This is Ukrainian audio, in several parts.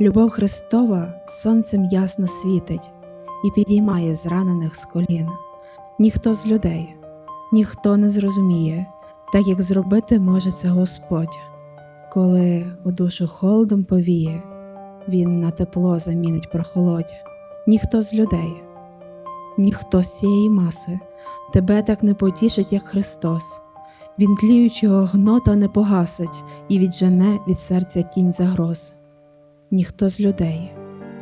Любов Христова сонцем ясно світить і підіймає зранених з колін. Ніхто з людей, ніхто не зрозуміє, так як зробити може це Господь. Коли у душу холодом повіє, Він на тепло замінить прохолодь. Ніхто з людей, ніхто з цієї маси тебе так не потішить, як Христос. Він тліючого гнота не погасить і віджене від серця тінь загроз. Ніхто з людей,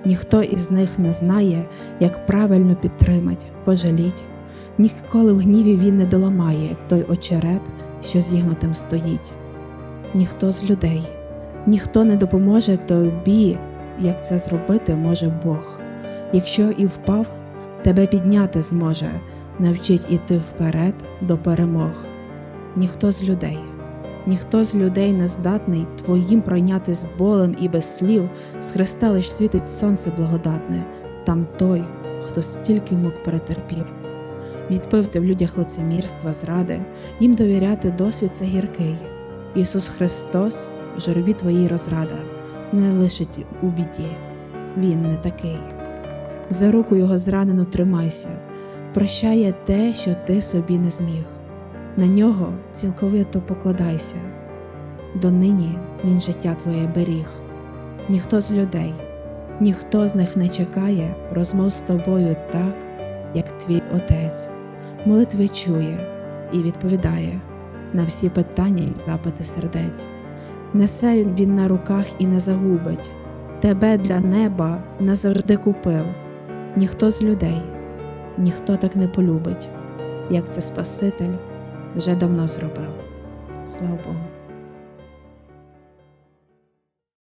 ніхто із них не знає, як правильно підтримать, пожаліть. Ніколи в гніві він не доламає той очерет, що зігнутим стоїть. Ніхто з людей, ніхто не допоможе тобі, як це зробити може Бог. Якщо і впав, тебе підняти зможе, навчить іти вперед до перемог. Ніхто з людей, ніхто з людей не здатний твоїм пройняти з болем і без слів, з Христа лиш світить сонце благодатне, там той, хто стільки мук перетерпів. Відпив ти в людях лицемірства, зради, їм довіряти досвід це гіркий. Ісус Христос в журбі твоїй розрада, не лишить у біді, Він не такий. За руку його зранену тримайся, прощає те, що ти собі не зміг. На нього цілковито покладайся, донині він життя твоє беріг. Ніхто з людей, ніхто з них не чекає розмов з тобою так, як твій отець, молитви чує і відповідає на всі питання і запити сердець. Несе він на руках і не загубить, тебе для неба назавжди купив. Ніхто з людей, ніхто так не полюбить, як це Спаситель вже давно зробив. Слава Богу.